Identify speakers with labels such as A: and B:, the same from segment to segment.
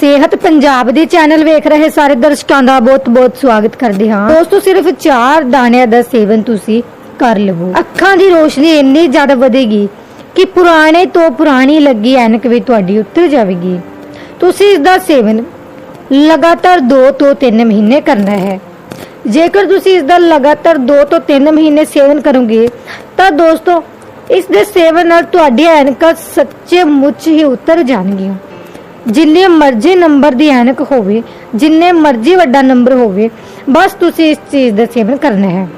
A: ਸਿਹਤ ਪੰਜਾਬ ਦੇ ਚੈਨਲ ਵੇਖ ਰਹੇ ਸਾਰੇ ਦਰਸ਼ਕਾਂ ਦਾ ਬਹੁਤ-ਬਹੁਤ ਸਵਾਗਤ ਕਰਦੇ ਹਾਂ। ਦੋਸਤੋ, ਸਿਰਫ 4 ਦਾਣਿਆਂ ਦਾ ਸੇਵਨ ਤੁਸੀਂ ਕਰ ਲਵੋ। ਅੱਖਾਂ ਦੀ ਰੋਸ਼ਨੀ ਇੰਨੀ ਜ਼ਿਆਦਾ ਵਧੇਗੀ ਕਿ ਪੁਰਾਣੇ ਤੋਂ ਪੁਰਾਣੀ ਲੱਗੀ ਐਨਕ ਵੀ ਤੁਹਾਡੀ ਉਤਰ ਜਾਵੇਗੀ। ਤੁਸੀਂ ਇਸ ਦਾ ਸੇਵਨ ਲਗਾਤਾਰ 2 ਤੋਂ 3 ਮਹੀਨੇ ਕਰਨਾ ਹੈ। ਜੇਕਰ ਤੁਸੀਂ ਇਸ ਦਾ ਲਗਾਤਾਰ 2 ਤੋਂ 3 ਮਹੀਨੇ ਸੇਵਨ ਕਰੋਗੇ, ਤਾਂ ਦੋਸਤੋ, ਇਸ ਦੇ ਸੇਵਨ ਨਾਲ ਤੁਹਾਡੀ ਐਨਕਾਂ ਸੱਚੇ ਮੁੱਚ ਹੀ ਉਤਰ ਜਾਣਗੀਆਂ। ਜਿੰਨੇ ਮਰਜ਼ੀ ਨੰਬਰ ਦੀ ਐਨਕ ਹੋਵੇ, ਜਿੰਨੇ ਮਰਜ਼ੀ ਵੱਡਾ ਨੰਬਰ ਹੋਵੇ, ਬਸ ਤੁਸੀਂ ਇਸ ਚੀਜ਼ ਦਾ ਸੇਵਨ ਕਰਨਾ ਹੈ।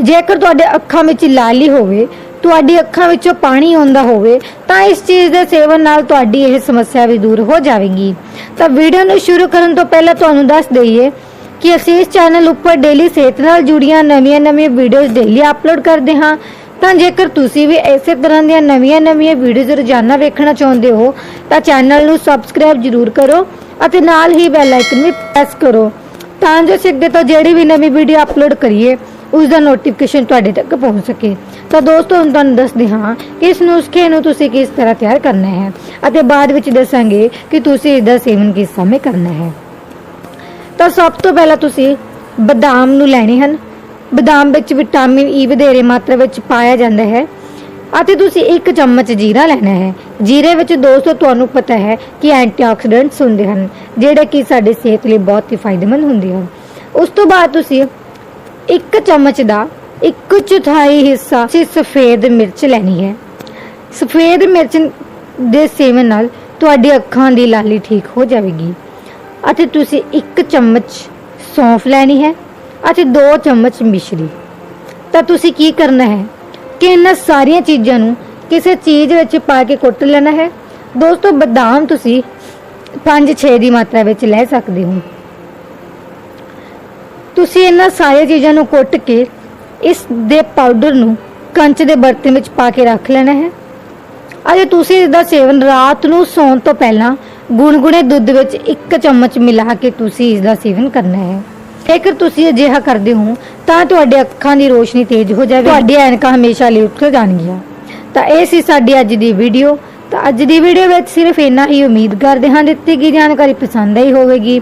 A: ਜੇਕਰ ਤੁਹਾਡੇ ਅੱਖਾਂ ਵਿੱਚ ਲਾਲੀ ਹੋਵੇ, ਤੁਹਾਡੀ ਅੱਖਾਂ ਵਿੱਚੋਂ ਪਾਣੀ ਆਉਂਦਾ ਹੋਵੇ, ਤਾਂ ਇਸ ਚੀਜ਼ ਦੇ ਸੇਵਨ ਨਾਲ ਤੁਹਾਡੀ ਇਹ ਸਮੱਸਿਆ ਵੀ ਦੂਰ ਹੋ ਜਾਵੇਗੀ। ਤਾਂ ਵੀਡੀਓ ਨੂੰ ਸ਼ੁਰੂ ਕਰਨ ਤੋਂ ਪਹਿਲਾਂ ਤੁਹਾਨੂੰ ਦੱਸ ਦਈਏ ਕਿ ਅਸੀਂ ਇਸ ਚੈਨਲ ਉੱਪਰ ਡੇਲੀ ਸਿਹਤ ਨਾਲ ਜੁੜੀਆਂ ਨਵੀਆਂ-ਨਵੀਆਂ ਵੀਡੀਓਜ਼ ਡੇਲੀ ਅਪਲੋਡ ਕਰਦੇ ਹਾਂ। ਤਾਂ ਜੇਕਰ ਤੁਸੀਂ ਵੀ ਇਸੇ ਤਰ੍ਹਾਂ ਦੀਆਂ ਨਵੀਆਂ-ਨਵੀਆਂ ਵੀਡੀਓਜ਼ ਰੋਜ਼ਾਨਾ ਵੇਖਣਾ ਚਾਹੁੰਦੇ ਹੋ, ਤਾਂ ਚੈਨਲ ਨੂੰ ਸਬਸਕ੍ਰਾਈਬ ਜ਼ਰੂਰ ਕਰੋ ਅਤੇ ਨਾਲ ਹੀ ਬੈਲ ਆਈਕਨ ਵੀ ਪ੍ਰੈਸ ਕਰੋ ਤਾਂ ਜੋ ਅਸੀਂ ਤੋਂ ਜਿਹੜੀ ਵੀ ਨਵੀਂ ਵੀਡੀਓ ਅਪਲੋਡ ਕਰੀਏ ਉਸ ਦਾ ਨੋਟੀਫਿਕੇਸ਼ਨ ਤੁਹਾਡੇ ਤੱਕ ਪਹੁੰਚ ਸਕੇ। ਤਾਂ ਦੋਸਤੋ, ਹੁਣ ਤੁਹਾਨੂੰ ਦੱਸਦੇ ਹਾਂ ਕਿ ਇਸ ਨੁਸਖੇ ਨੂੰ ਤੁਸੀਂ ਕਿਸ ਤਰ੍ਹਾਂ ਤਿਆਰ ਕਰਨਾ ਹੈ ਅਤੇ ਬਾਅਦ ਵਿੱਚ ਦੱਸਾਂਗੇ ਕਿ ਤੁਸੀਂ ਇਸ ਦਾ ਸੇਵਨ ਕਿਸ ਸਮੇਂ ਕਰਨਾ ਹੈ। ਤਾਂ ਸਭ ਤੋਂ ਪਹਿਲਾਂ ਤੁਸੀਂ ਬਦਾਮ ਨੂੰ ਲੈਣੇ ਹਨ। ਬਦਾਮ ਵਿੱਚ ਵਿਟਾਮਿਨ ਈ ਵਧੇਰੇ ਮਾਤਰਾ ਵਿੱਚ ਪਾਇਆ ਜਾਂਦਾ ਹੈ ਅਤੇ ਤੁਸੀਂ ਇੱਕ ਚਮਚ ਜੀਰਾ ਲੈਣਾ ਹੈ। ਜੀਰੇ ਵਿੱਚ ਦੋਸਤੋ ਤੁਹਾਨੂੰ ਪਤਾ ਹੈ ਕਿ ਐਂਟੀਆਕਸੀਡੈਂਟਸ ਹੁੰਦੇ ਹਨ, ਜਿਹੜੇ ਕਿ ਸਾਡੀ ਸਿਹਤ ਲਈ ਬਹੁਤ ਹੀ ਫਾਇਦੇਮੰਦ ਹੁੰਦੇ ਹਨ। ਉਸ ਤੋਂ ਬਾਅਦ ਤੁਸੀਂ ਇੱਕ ਚਮਚ ਦਾ ਇੱਕ ਚੌਥਾਈ ਹਿੱਸਾ ਸੀ ਸਫੇਦ ਮਿਰਚ ਲੈਣੀ ਹੈ। ਸਫੇਦ ਮਿਰਚ ਦੇ ਸੇਵਨ ਨਾਲ ਤੁਹਾਡੀ ਅੱਖਾਂ ਦੀ ਲਾਲੀ ਠੀਕ ਹੋ ਜਾਵੇਗੀ ਅਤੇ ਤੁਸੀਂ ਇੱਕ ਚਮਚ ਸੌਂਫ ਲੈਣੀ ਹੈ। ਅਤੇ 2 ਚਮਚ ਮਿਸ਼ਰੀ। ਤਾਂ ਤੁਸੀਂ ਕੀ ਕਰਨਾ ਹੈ ਕਿ ਇਹਨਾਂ ਸਾਰੀਆਂ ਚੀਜ਼ਾਂ ਨੂੰ ਕਿਸੇ ਚੀਜ਼ ਵਿੱਚ ਪਾ ਕੇ ਕੁੱਟ ਲੈਣਾ ਹੈ? ਦੋਸਤੋ, ਬਦਾਮ ਤੁਸੀਂ 5-6 ਦੀ ਮਾਤਰਾ ਵਿੱਚ ਲੈ ਸਕਦੇ ਹੋ। ਤੁਸੀਂ ਇਹਨਾਂ ਸਾਰੀਆਂ ਚੀਜ਼ਾਂ ਨੂੰ ਕੁੱਟ ਕੇ ਇਸ ਦੇ ਪਾਊਡਰ ਨੂੰ ਕੰਚ ਦੇ ਬਰਤਨ ਵਿੱਚ ਪਾ ਕੇ ਰੱਖ ਲੈਣਾ ਹੈ। ਅਤੇ ਤੁਸੀਂ ਇਸ ਦਾ ਸੇਵਨ ਰਾਤ ਨੂੰ ਸੌਣ ਤੋਂ ਪਹਿਲਾਂ ਗੁਣਗੁਣੇ ਦੁੱਧ ਵਿੱਚ ਇੱਕ ਚਮਚ ਮਿਲਾ ਕੇ ਤੁਸੀਂ ਇਸ ਦਾ ਸੇਵਨ ਕਰਨਾ ਹੈ। ਜੇਕਰ ਤੁਸੀਂ ਅਜਿਹਾ ਕਰਦੇ ਹੋ ਤਾਂ ਤੁਹਾਡੇ ਅੱਖਾਂ ਦੀ ਰੋਸ਼ਨੀ ਤੇਜ਼ ਹੋ ਜਾਵੇਗੀ। ਤੁਹਾਡੀ ਐਨਕਾਂ ਹਮੇਸ਼ਾ ਲਈ ਉੱਠ ਜਾਣਗੀਆਂ। ਤਾਂ ਇਹ ਸੀ ਸਾਡੀ ਅੱਜ ਦੀ ਵੀਡੀਓ। ਤਾਂ ਅੱਜ ਦੀ ਵੀਡੀਓ ਵਿੱਚ ਸਿਰਫ ਇੰਨਾ ਹੀ ਉਮੀਦ ਕਰਦੇ ਹਾਂ ਦਿੱਤੀ ਗਈ ਜਾਣਕਾਰੀ ਪਸੰਦ ਆਈ ਹੋਵੇਗੀ।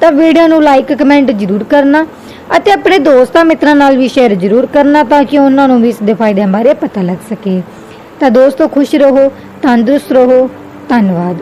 A: ਤਾਂ ਵੀਡੀਓ ਨੂੰ ਲਾਈਕ ਕਮੈਂਟ ਜ਼ਰੂਰ ਕਰਨਾ ਅਤੇ ਆਪਣੇ ਦੋਸਤਾਂ ਮਿੱਤਰਾਂ ਨਾਲ ਵੀ ਸ਼ੇਅਰ ਜ਼ਰੂਰ ਕਰਨਾ ਤਾਂ ਕਿ ਉਹਨਾਂ ਨੂੰ ਵੀ ਇਸ ਦੇ ਫਾਇਦਿਆਂ ਬਾਰੇ ਪਤਾ ਲੱਗ ਸਕੇ। ਤਾਂ ਦੋਸਤੋ ਖੁਸ਼ ਰਹੋ ਤੰਦਰੁਸਤ ਰਹੋ। ਧੰਨਵਾਦ।